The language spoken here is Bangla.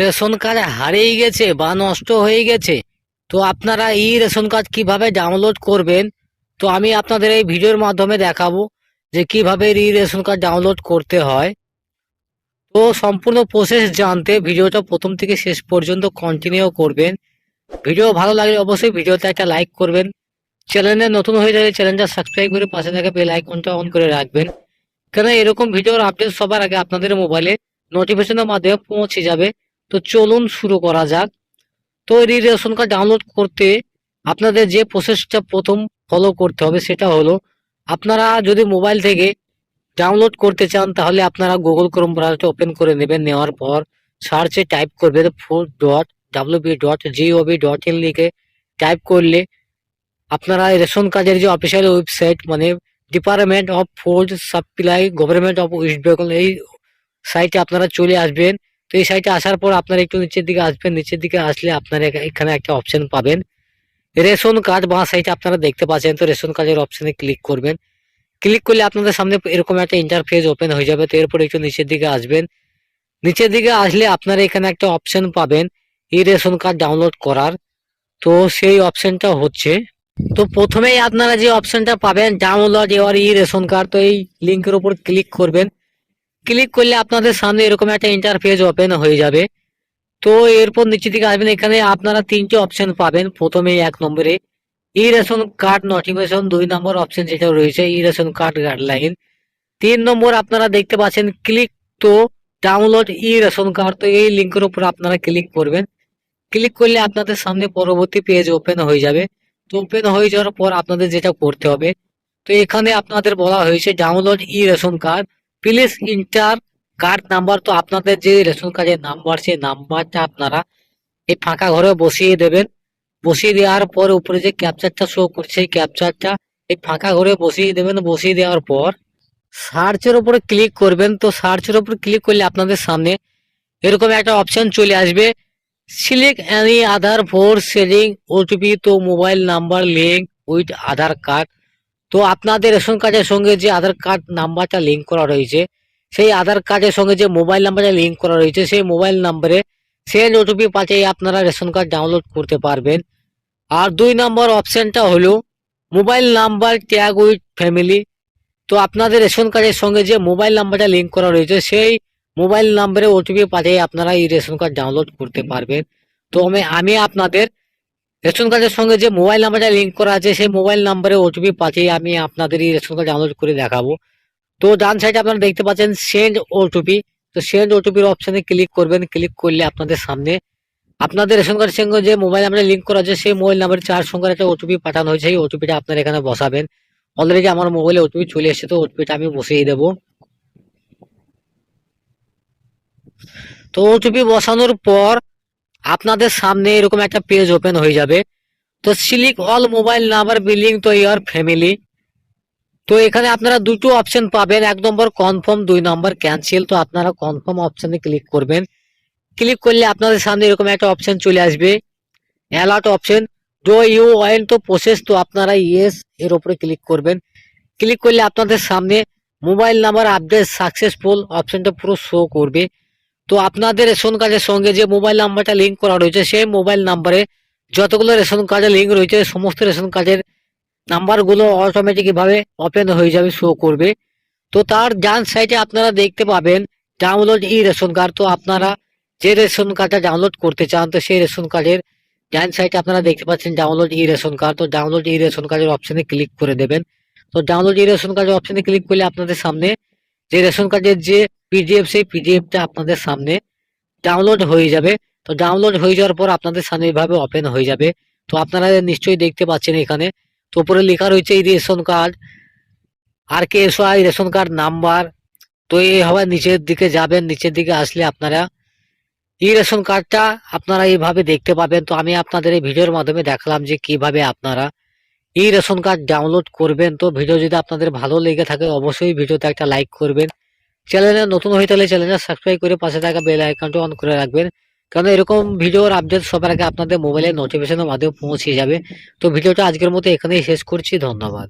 রেশন কার্ড হারিয়ে গেছে বা নষ্ট হয়ে গেছে, তো আপনারা এই রেশন কার্ড কীভাবে ডাউনলোড করবেন? তো আমি আপনাদের এই ভিডিওর মাধ্যমে দেখাবো যে কীভাবে এই রেশন কার্ড ডাউনলোড করতে হয়। তো সম্পূর্ণ প্রসেস জানতে ভিডিওটা প্রথম থেকে শেষ পর্যন্ত কন্টিনিউ করবেন। ভিডিও ভালো লাগলে অবশ্যই ভিডিওতে একটা লাইক করবেন। চ্যানেলে নতুন হয়ে গেলে চ্যানেলটা সাবস্ক্রাইব করে পাশে থাকা বেল আইকনটা অন করে রাখবেন। কেন এরকম ভিডিওর আপডেট সবার আগে আপনাদের মোবাইলে নোটিফিকেশনের মাধ্যমে পৌঁছে যাবে। তো চলুন শুরু করা যাক। তো এই রেশন কার্ড ডাউনলোড করতে আপনাদের যে প্রসেসটা প্রথম ফলো করতে হবে সেটা হলো, আপনারা যদি মোবাইল থেকে ডাউনলোড করতে চান তাহলে আপনারা গুগল ক্রোম ব্রাউজারটা ওপেন করে নেবেন। নেওয়ার পর সার্চে টাইপ করবেন food dot WB dot GOV dot in লিখে টাইপ করলে আপনারা রেশন কার্ডের যে অফিসিয়াল ওয়েবসাইট মানে department of food supply government of West Bengal এই সাইটে আপনারা চলে আসবেন। তো এই সাইটে আসার পর আপনারা একটু নিচের দিকে আসবেন। নিচের দিকে আসলে আপনারা এখানে একটা অপশন পাবেন। রেশন কার্ড বা সাইটে আপনারা দেখতে পাচ্ছেন। তো রেশন কার্ডের অপশনে ক্লিক করবেন। ক্লিক করলে আপনাদের সামনে এরকম একটা ইন্টারফেস ওপেন হয়ে যাবে। তো এরপর একটু নিচের দিকে আসবেন। নিচের দিকে আসলে আপনারা এখানে একটা অপশন পাবেন এই রেশন কার্ড ডাউনলোড করার। তো সেই অপশনটা হচ্ছে, তো প্রথমেই আপনারা যে অপশনটা পাবেন download your e ration card তো এই লিঙ্কের উপর ক্লিক করবেন। ক্লিক করলে আপনাদের সামনে এরকম একটা ইন্টারফেস ওপেন হয়ে যাবে। তো এরপর নিচে দিকে আসবেন, এখানে আপনারা তিনটে অপশন পাবেন। প্রথমেই এক নম্বরে ই রেশন কার্ড নোটিফিকেশন দুই নম্বর অপশন যেটা রয়েছে ই রেশন কার্ড গাইডলাইন তিন নম্বর আপনারা দেখতে পাচ্ছেন ক্লিক তো ডাউনলোড ই রেশন কার্ড তো এই লিঙ্কের উপর আপনারা ক্লিক করবেন। ক্লিক করলে আপনাদের সামনে পরবর্তী পেজ ওপেন হয়ে যাবে। তো ওপেন হয়ে যাওয়ার পর আপনাদের যেটা করতে হবে, তো এখানে আপনাদের বলা হয়েছে download e ration card please enter card number তো আপনাদের যে রেশন কার্ডের নাম্বার সেই নাম্বারটা আপনারা এই ফাঁকা ঘরে বসিয়ে দেবেন। বসিয়ে দেওয়ার পর উপরে যে ক্যাপচারটা শো করছে এই ক্যাপচারটা এই ফাঁকা ঘরে বসিয়ে দেবেন। বসিয়ে দেওয়ার পর সার্চের উপরে ক্লিক করবেন। তো সার্চের উপর ক্লিক করলে আপনাদের সামনে এরকম একটা অপশান চলে আসবে। Select any Aadhaar for seeding OTP তো mobile number link with Aadhaar card তো আপনাদের রেশন কার্ডের সঙ্গে যে আধার কার্ড নাম্বারটা লিঙ্ক করা রয়েছে, সেই আধার কার্ডের সঙ্গে যে মোবাইল নাম্বারটা লিঙ্ক করা রয়েছে, সেই মোবাইল নাম্বারে সেন্ড ওটিপি পাঠিয়ে আপনারা রেশন কার্ড ডাউনলোড করতে পারবেন। আর দুই নম্বর অপশানটা হলো mobile number tag with family তো আপনাদের রেশন কার্ডের সঙ্গে যে মোবাইল নাম্বারটা লিঙ্ক করা রয়েছে, সেই মোবাইল নাম্বারে ওটিপি পাঠিয়ে আপনারা এই রেশন কার্ড ডাউনলোড করতে পারবেন। তো আমি আমি আপনাদের রেশন কার্ডের সঙ্গে যে মোবাইল নাম্বারটা লিঙ্ক করা আছে, সেই মোবাইল নাম্বারে ওটিপি পাঠিয়ে আমি আপনাদের এই রেশন কার্ড ডাউনলোড করে দেখাবো। তো ডান সাইডে আপনারা দেখতে পাচ্ছেন সেন্ড ওটিপি তো সেন্ড ওটিপির অপশানে ক্লিক করবেন ক্লিক করলে আপনাদের সামনে আপনাদের রেশন কার্ডের সঙ্গে যে মোবাইল নাম্বারে লিঙ্ক করা আছে, সেই মোবাইল নাম্বারে চার সংখ্যার একটা ওটিপি পাঠানো হয়েছে, সেই ওটিপিটা আপনারা এখানে বসাবেন। অলরেডি আমার মোবাইলে ওটিপি চলে এসেছে, তো ওটিপিটা আমি বসিয়ে দেবো। তো ওটিপি বসানোর পর আপনাদের সামনে এরকম একটা পেজ ওপেন হয়ে যাবে। তো select all mobile number, billing তো ইয়ার ফ্যামিলি। তো এখানে আপনারা দুটো অপশন পাবেন। এক নম্বর কনফার্ম দুই নম্বর ক্যান্সেল তো আপনারা কনফার্ম অপশনে ক্লিক করবেন। ক্লিক করলে আপনাদের সামনে এরকম একটা অপশন চলে আসবে। Alert option do you want to process তো আপনারা ইয়েস এর উপরে ক্লিক করবেন। ক্লিক করলে আপনাদের সামনে মোবাইল নাম্বার আপডেট সাকসেসফুল অপশনটা পুরো শো করবে। তো আপনাদের রেশন কার্ডের সঙ্গে যে মোবাইল নাম্বারটা লিঙ্ক করা রয়েছে, সেই মোবাইল নাম্বারে যতগুলো রেশন কার্ডে লিঙ্ক রয়েছে, সমস্ত রেশন কার্ডের নাম্বারগুলো অটোমেটিক ভাবে ওপেন হয়ে যাবে শো করবে। তো তার ডান সাইডে আপনারা দেখতে পাবেন ডাউনলোড ই রেশন কার্ড। তো আপনারা যে রেশন কার্ডটা ডাউনলোড করতে চান, তো সেই রেশন কার্ডের ডান সাইডে আপনারা দেখতে পাচ্ছেন ডাউনলোড ই রেশন কার্ড। তো ডাউনলোড ই রেশন কার্ডের অপশনে ক্লিক করে দেবেন। তো ডাউনলোড ই রেশন কার্ডের অপশনে ক্লিক করলে আপনাদের সামনে যে রেশন কার্ডের যে পিডিএফ সেই পিডিএফটা আপনাদের সামনে ডাউনলোড হয়ে যাবে। তো ডাউনলোড হয়ে যাওয়ার পর আপনাদের সামনে এইভাবে ওপেন হয়ে যাবে। তো আপনারা নিশ্চয়ই দেখতে পাচ্ছেন এখানে। তো উপরে লেখা রয়েছে এই ration card, R K S I ration card number. তো এই হওয়ার নিচের দিকে যাবেন, নিচের দিকে আসলে আপনারা এই রেশন কার্ডটা আপনারা এইভাবে দেখতে পাবেন। তো আমি আপনাদের এই ভিডিওর মাধ্যমে দেখালাম যে কীভাবে আপনারা এই রেশন কার্ড ডাউনলোড করবেন। তো ভিডিও যদি আপনাদের ভালো লেগে থাকে, অবশ্যই ভিডিওতে একটা লাইক করবেন। চ্যানেলে নতুন হয়ে থাকলে চ্যানেলটা সাবস্ক্রাইব করে পাশে থাকা বেল আইকনটি অন করে রাখবেন। কারণ এরকম ভিডিওর আপডেট সবার আগে আপনাদের মোবাইলে নোটিফিকেশনের মাধ্যমে পৌঁছে যাবে। তো ভিডিওটা আজকের মতো এখানেই শেষ করছি। ধন্যবাদ।